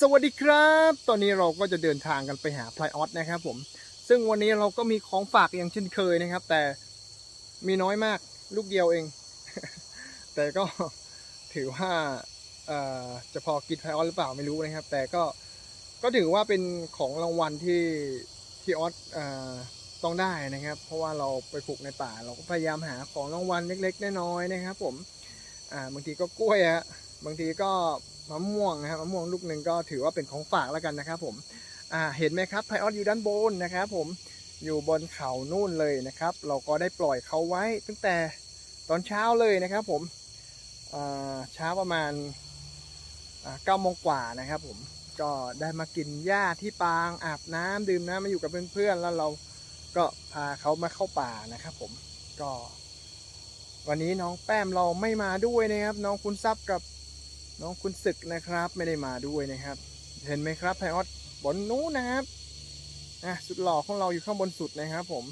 สวัสดีครับ ตอนนี้เราก็จะเดินทางกันไปหาพลายออสนะครับผม ซึ่งวันนี้เราก็มีของฝากอย่างเช่นเคยนะครับ แต่มีน้อยมากลูกเดียวเอง แต่ก็ถือว่าจะพอกินพลายออสหรือเปล่าไม่รู้นะครับ แต่ก็ก็ถือว่าเป็นของรางวัลที่ที่ออสต้องได้นะครับ เพราะว่าเราไปปลูกในป่า เราก็พยายามหาของรางวัลเล็กๆน้อยๆนะครับ ผมบางทีก็กล้วยฮะบางทีก็ มะม่วงนะครับมะม่วงลูกหนึ่งก็ถือว่าเป็นของฝากแล้วกันนะครับผมอ่าเห็นไหมครับไพออสอยู่ด้านบนนะครับผมอยู่บนเขานู่นเลยนะครับ เราก็ได้ปล่อยเขาไว้ตั้งแต่ตอนเช้าเลยนะครับผมเช้าประมาณเก้าโมงกว่านะครับผมก็ได้มากินหญ้าที่ปางอาบน้ำดื่มน้ำมาอยู่กับเพื่อนๆแล้วเราก็พาเขามาเข้าป่านะครับผมก็ วันนี้น้องแป้มเราไม่มาด้วยนะครับ น้องคุณซับกับ น้องคุณศึกนะครับไม่ได้มาด้วยนะครับ เห็นไหมครับไพออสบนนู้นนะครับอะสุดหล่อของเราอยู่ข้างบนสุดนะครับผม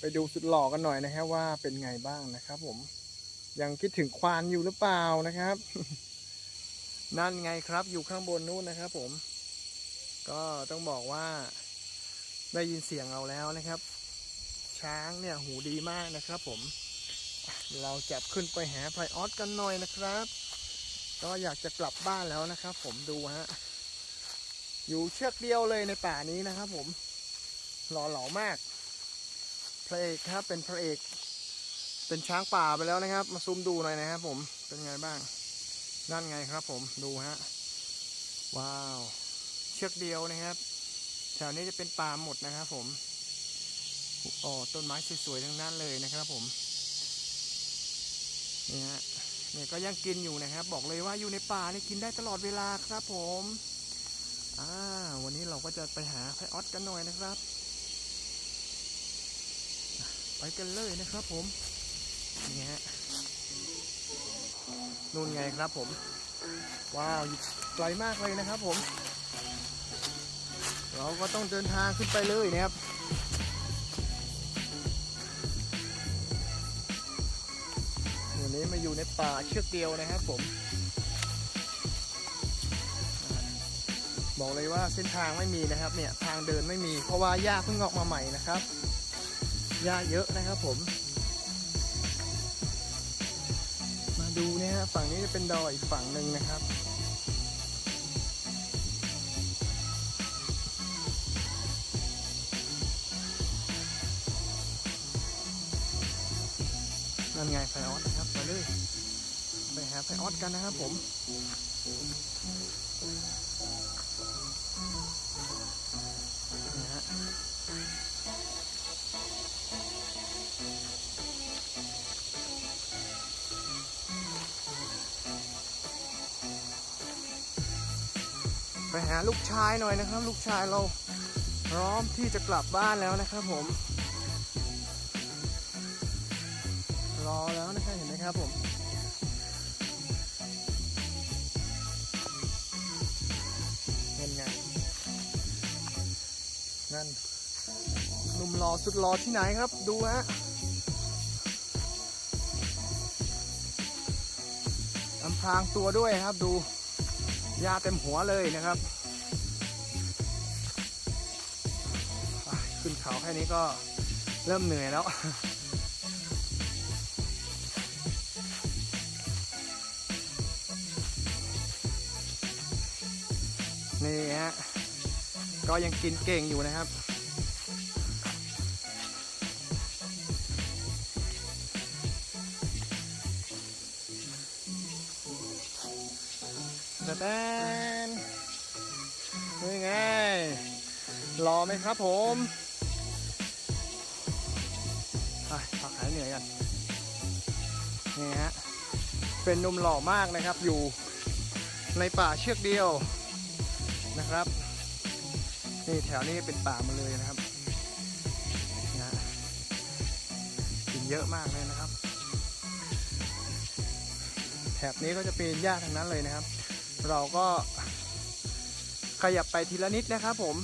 ไปดูสุดหล่อกันหน่อยนะครับว่าเป็นไงบ้างนะครับผมยังคิดถึงควานอยู่หรือเปล่านะครับ นั่นไงครับอยู่ข้างบนนู้นนะครับ ผม ก็ต้องบอกว่าได้ยินเสียงเราแล้วนะครับ ช้างเนี่ยหูดีมากนะครับ ผม เราจะขึ้นไปหาไพออสกันหน่อยนะครับ ก็อยากจะกลับบ้านแล้วนะครับ ผมดูฮะ อยู่เชือกเดียวเลยในป่านี้นะครับ ผม หล่อหลามาก พระเอกครับเป็นพระเอก เป็นช้างป่าไปแล้วนะครับ มาซูมดูหน่อยนะครับผม เป็นไงบ้าง นั่นไงครับ ผม ดูฮะ ว้าว เชือกเดียวนะครับ แถวนี้จะเป็นป่าหมดนะครับผมอ๋อต้นไม้สวยๆทั้งนั้นเลยนะครับผม นี่ฮะ เนี่ยก็ยังกินอยู่นะครับ บอกเลยว่าอยู่ในป่าเนี่ยกินได้ตลอดเวลาครับผมอ่าวันนี้เราก็จะไปหาไพออสกันหน่อยนะครับ ไปกันเลยนะครับผมนี่ฮะนู่นไงครับผม ว้าวไกลมากเลยนะครับผม เราก็ต้องเดินทางขึ้นไปเลยนะครับ นี้มาอยู่ในป่าเชือกเดียวนะครับผม บอกเลยว่าเส้นทางไม่มีนะครับเนี่ยทางเดินไม่มี เพราะว่าหญ้าเพิ่งออกมาใหม่นะครับหญ้าเยอะนะครับผม มาดูเนี่ยฮะฝั่งนี้จะเป็นดอยอีกฝั่งหนึ่งนะครับนั่นไงไฟออส ไปออสกันนะครับผมนะฮะไปหาลูกชายหน่อยนะครับ ลูกชายเราพร้อมที่จะกลับบ้านแล้วนะครับผม รอแล้วนะครับเห็นไหมครับผม นั่นหนุ่มรอสุดรอที่ไหนครับ ดูฮะอำพรางตัวด้วยครับดูยาเต็มหัวเลยนะครับขึ้นเขาแค่นี้ก็เริ่มเหนื่อยแล้วนี่ฮะ ก็ยังกินเก่งอยู่นะครับแต่แตนนี่ไง รอไหมครับผมไปพักหายเหนื่อยกัน นี่ฮะ เป็นนุ่มหล่อมากนะครับ อยู่ในป่าเชือกเดียวนะครับ นี่แถวนี้เป็นป่ามาเลยนะครับนะกินเยอะมากเลยนะครับ แถบนี้ก็จะเป็นหญ้าทั้งนั้นเลยนะครับ เราก็ขยับไปทีละนิดนะครับผม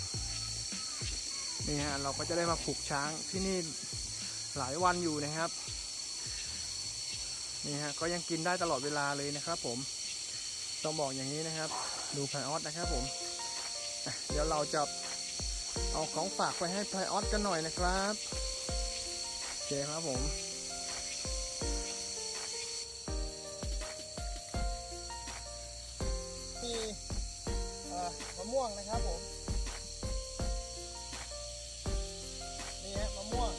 นี่ฮะเราก็จะได้มาผูกช้างที่นี่หลายวันอยู่นะครับนี่ฮะก็ยังกินได้ตลอดเวลาเลยนะครับ ผมต้องบอกอย่างนี้นะครับ ดูไพออสนะครับผม เดี๋ยวเราจะ เอาของฝากไปให้ไพออสกันหน่อยนะครับโอเคครับผมมีอ่อมะม่วงนะครับผม นี่ฮะมะม่วง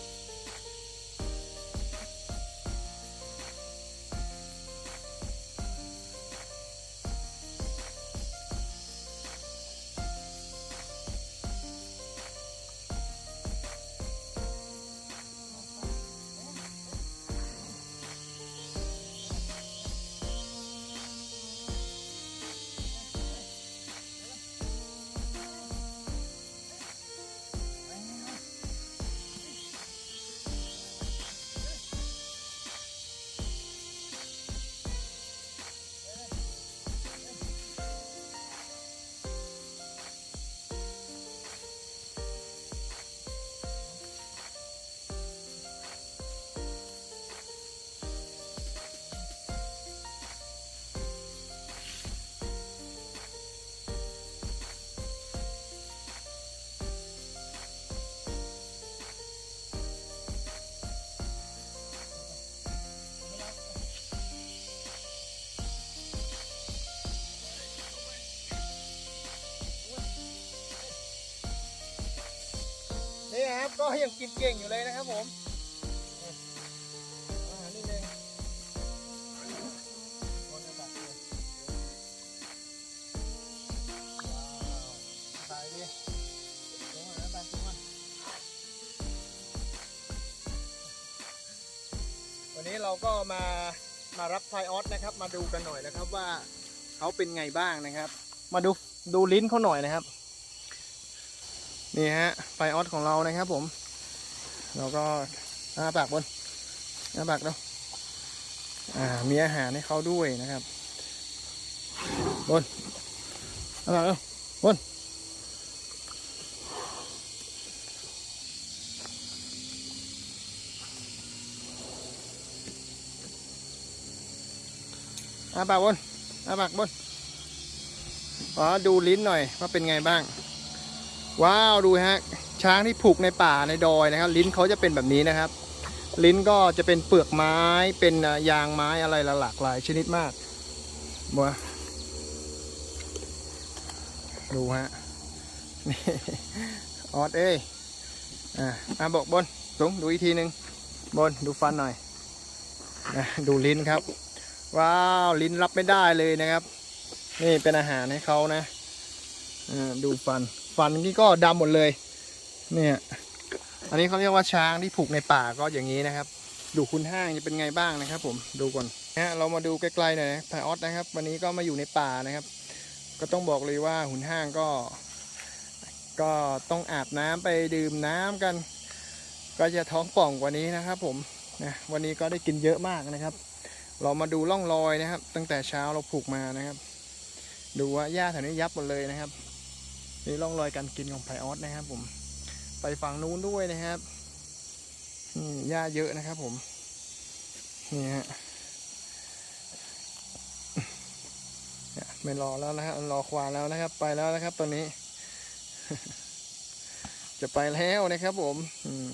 ก็ยังกินเก่งอยู่เลยนะครับผมนิดนึงคนจะตักเลยว้าวตายดิลงมาแล้วตายลงมาวันนี้เราก็มามารับไฟออสนะครับ มาดูกันหน่อยนะครับว่าเขาเป็นไงบ้างนะครับ มาดูดูลิ้นเขาหน่อยนะครับ นี่ฮะไฟออสของเรานะครับผม เราก็อ้าปากบนอ้าปากแล้วอ่ามีอาหารให้เขาด้วยนะครับ บนอ้าปากแล้วบนอ้าปากบนอ้าปากบนอ๋อดูลิ้นหน่อยว่าเป็นไงบ้าง ว้าวดูฮะช้างที่ผูกในป่าในดอยนะครับ ลิ้นเขาจะเป็นแบบนี้นะครับ ลิ้นก็จะเป็นเปลือกไม้เป็นยางไม้อะไรหลากหลายชนิดมากบัวดูฮะนี่ออดเอ้ยอะอะบอกบนสูงดูอีกทีหนึ่งบนดูฟันหน่อยนะดูลิ้นครับ ว้าวลิ้นรับไม่ได้เลยนะครับ นี่เป็นอาหารให้เขานะอ่าดูฟัน ฟันนี่ก็ดำหมดเลย เนี่ยอันนี้เขาเรียกว่าช้างที่ผูกในป่าก็อย่างนี้นะครับ ดูคุณห้างจะเป็นไงบ้างนะครับ ผมดูก่อนนะเรามาดูใกล้ๆหน่อยนะพายออสนะครับ วันนี้ก็มาอยู่ในป่านะครับ ก็ต้องบอกเลยว่าหุ่นห้างก็ ก็ต้องอาบน้ำไปดื่มน้ำกัน ก็จะท้องป่องกว่านี้นะครับ ผมนะวันนี้ก็ได้กินเยอะมากนะครับ เรามาดูร่องรอยนะครับ ตั้งแต่เช้าเราผูกมานะครับ ดูว่าหญ้าแถวนี้ยับหมดเลยนะครับ นี่ร่องรอยการกินของไพออสนะครับผม ไปฝั่งนู้นด้วยนะครับนี่หญ้าเยอะนะครับผม นี่ฮะไม่รอแล้วนะฮะรอควานแล้วนะครับ ไปแล้วนะครับ ตอนนี้ จะไปแล้วนะครับผมอืม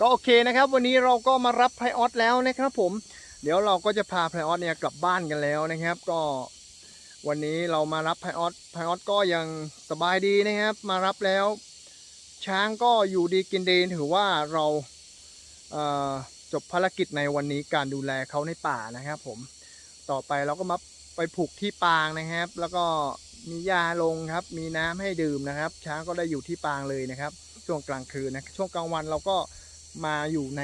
ก็โอเคนะครับ วันนี้เราก็มารับไพออสแล้วนะครับผม เดี๋ยวเราก็จะพาไพออสเนี่ยกลับบ้านกันแล้วนะครับ ก็ วันนี้เรามารับไพออสไพออสก็ยังสบายดีนะครับ มารับแล้ว ช้างก็อยู่ดีกินดีถือว่าเราเอ่อจบภารกิจในวันนี้การดูแลเขาในป่านะครับผมต่อไปเราก็มาไปผูกที่ปางนะครับ แล้วก็มียาลงครับ มีน้ำให้ดื่มนะครับ ช้างก็ได้อยู่ที่ปางเลยนะครับ ช่วงกลางคืนนะช่วงกลางวันเราก็มาอยู่ใน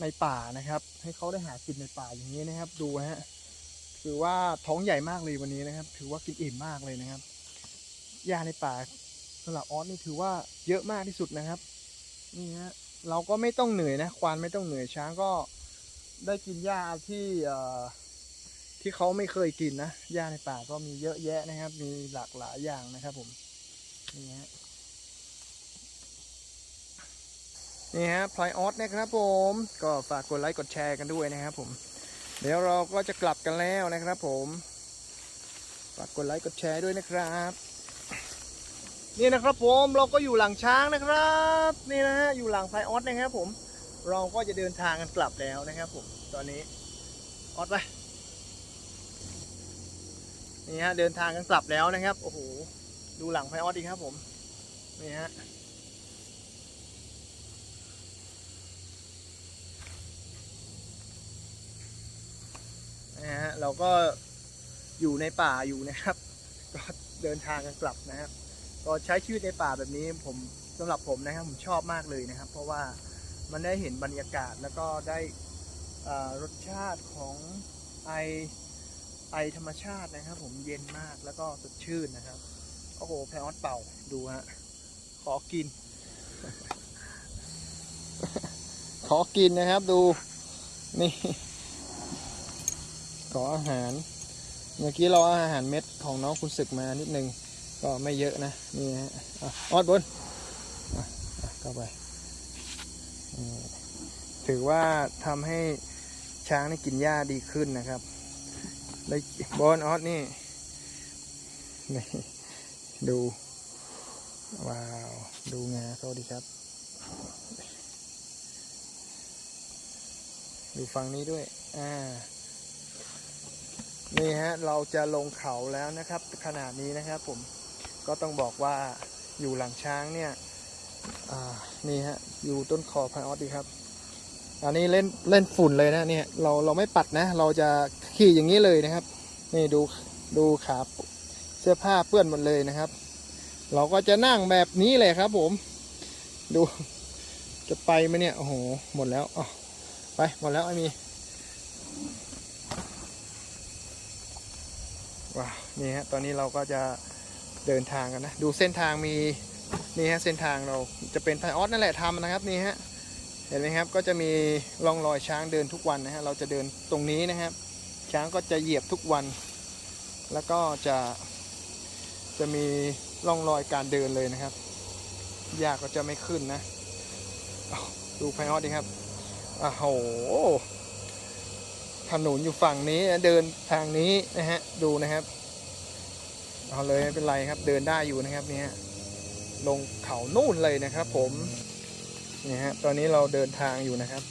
ในป่านะครับ ให้เขาได้หากินในป่าอย่างนี้นะครับ ดูฮะ ถือว่าท้องใหญ่มากเลยวันนี้นะครับ ถือว่ากินอิ่มมากเลยนะครับหญ้าในป่าสำหรับออสนี่ถือว่าเยอะมากที่สุดนะครับนี่ฮะเราก็ไม่ต้องเหนื่อยนะควานไม่ต้องเหนื่อยช้างก็ได้กินหญ้าที่ที่เขาไม่เคยกินนะหญ้าในป่าก็มีเยอะแยะนะครับ มีหลากหลายอย่างนะครับผมนี่ฮะนี่ฮะพลายออสนะครับผม ก็ฝากกดไลค์กดแชร์กันด้วยนะครับผม เดี๋ยวเราก็จะกลับกันแล้วนะครับผมฝากกดไลค์กดแชร์ด้วยนะครับ นี่นะครับผมเราก็อยู่หลังช้างนะครับ นี่นะฮะอยู่หลังไพออสนะครับผมเราก็จะเดินทางกันกลับแล้วนะครับผมตอนนี้ออสไปนี่ฮะเดินทางกันกลับแล้วนะครับ โอ้โหดูหลังไพออสดีครับผมนี่ฮะนะฮะ เราก็อยู่ในป่าอยู่นะครับ ก็เดินทางกันกลับนะครับก็ใช้ชีวิตในป่าแบบนี้ผมสำหรับผมนะครับผมชอบมากเลยนะครับ เพราะว่ามันได้เห็นบรรยากาศแล้วก็ได้รสชาติของไอไอธรรมชาตินะครับ ผมเย็นมากแล้วก็สดชื่นนะครับโอ้โหแพรออสเป่าดูฮะขอกิน ขอกินนะครับดูนี่ ขออาหาร เมื่อกี้เราอาหารเม็ดของน้องคุณศึกมานิดนึง ก็ไม่เยอะนะ นี่ฮะออดบนอะอะเข้าไป ถือว่าทำให้ช้างนี่กินหญ้าดีขึ้นนะครับได้บอลออดนี่นี่ดู ว้าว ดูงาเขาดีครับ ดูฝั่งนี้ด้วย อ่า นี่ฮะเราจะลงเขาแล้วนะครับ ขนาดนี้นะครับผมก็ต้องบอกว่าอยู่หลังช้างเนี่ยนี่ฮะอยู่ต้นคอพายออสดีครับอันนี้เล่นเล่นฝุ่นเลยนะเนี่ยเราเราไม่ปัดนะ เราจะขี่อย่างนี้เลยนะครับ นี่ดูดูขาเสื้อผ้าเปื้อนหมดเลยนะครับ เราก็จะนั่งแบบนี้เลยครับ ผม ดูจะไปไหมเนี่ยโอ้โหหมดแล้วอ๋อไปหมดแล้วไอ้มี ว้าวนี่ฮะตอนนี้เราก็จะเดินทางกันนะ ดูเส้นทางมีนี่ฮะเส้นทางเราจะเป็นไพออสนั่นแหละทำนะครับนี่ฮะเห็นไหมครับก็จะมีร่องรอยช้างเดินทุกวันนะฮะเราจะเดินตรงนี้นะครับ ช้างก็จะเหยียบทุกวัน แล้วก็จะจะมีร่องรอยการเดินเลยนะครับยากก็จะไม่ขึ้นนะดูไพออสดีครับอ้าวโห ถนนอยู่ฝั่งนี้นะเดินทางนี้นะฮะดูนะครับ เอาเลยไม่เป็นไรครับเดินได้อยู่นะครับเนี่ยลงเขานู่นเลยนะครับ ผมนี่ฮะตอนนี้เราเดินทางอยู่นะครับ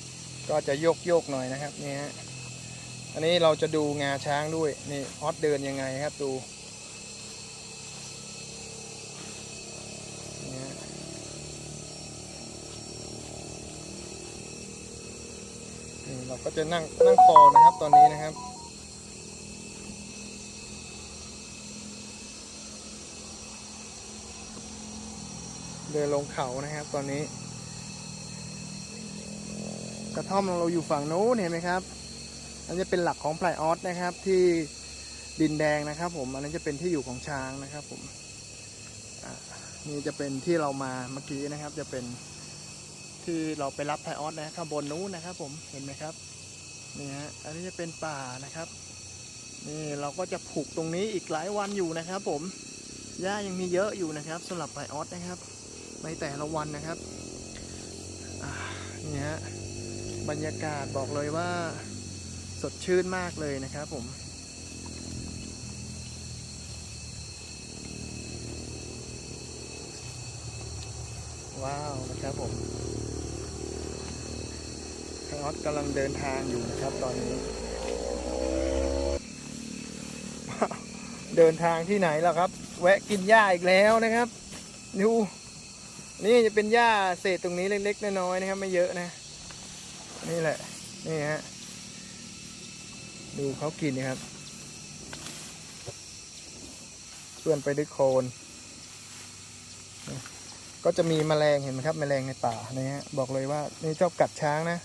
ก็จะโยกโยกหน่อยนะครับนี่ฮะอันนี้เราจะดูงาช้างด้วยนี่ออสเดินยังไงครับดูนี่ฮะ นี่ เราก็จะนั่งนั่งคอนะครับตอนนี้นะครับ เดินลงเขานะครับ ตอนนี้ กระท่อมเราอยู่ฝั่งโน้นเห็นไหมครับ อันนี้เป็นหลักของไพลออสนะครับ ที่ดินแดงนะครับ ผมอันนั้นจะเป็นที่อยู่ของช้างนะครับ ผมนี่จะเป็นที่เรามาเมื่อกี้นะครับ จะเป็น ที่เราไปรับไพออสนะข้างบนนู้นนะครับ ผมเห็นไหมครับนี่ฮะอันนี้จะเป็นป่านะครับ นี่เราก็จะผูกตรงนี้อีกหลายวันอยู่นะครับ ผมหญ้ายังมีเยอะอยู่นะครับสำหรับไพออสนะครับ ในแต่ละวันนะครับนี่ฮะบรรยากาศบอกเลยว่าสดชื่นมากเลยนะครับ ผมว้าวนะครับผม ไพออสกำลังเดินทางอยู่นะครับตอนนี้ เดินทางที่ไหนล่ะครับ แวะกินหญ้าอีกแล้วนะครับดูนี่จะเป็นหญ้าเศษตรงนี้เล็กๆน้อยๆนะครับ ไม่เยอะนะ นี่แหละ นี่ฮะดูเขากินนะครับเปื้อนไปด้วยโคลนก็จะมีแมลงเห็นไหมครับ แมลงในป่านะฮะบอกเลยว่านี่ชอบกัดช้างนะ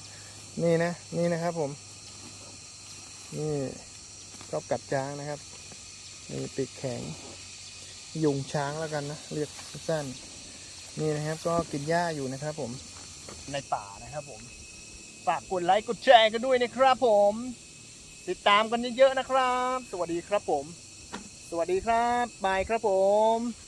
นี่นะ นี่นะครับผม นี่ชอบกัดช้างนะครับ นี่ปีกแข็ง ยุงช้างแล้วกันนะ เรียกสั้น นี่นะครับ ก็กินหญ้าอยู่นะครับผม ในป่านะครับผม ฝากกดไลค์กดแชร์กันด้วยนะครับผม ติดตามกันเยอะๆนะครับ สวัสดีครับผม สวัสดีครับ บายครับผม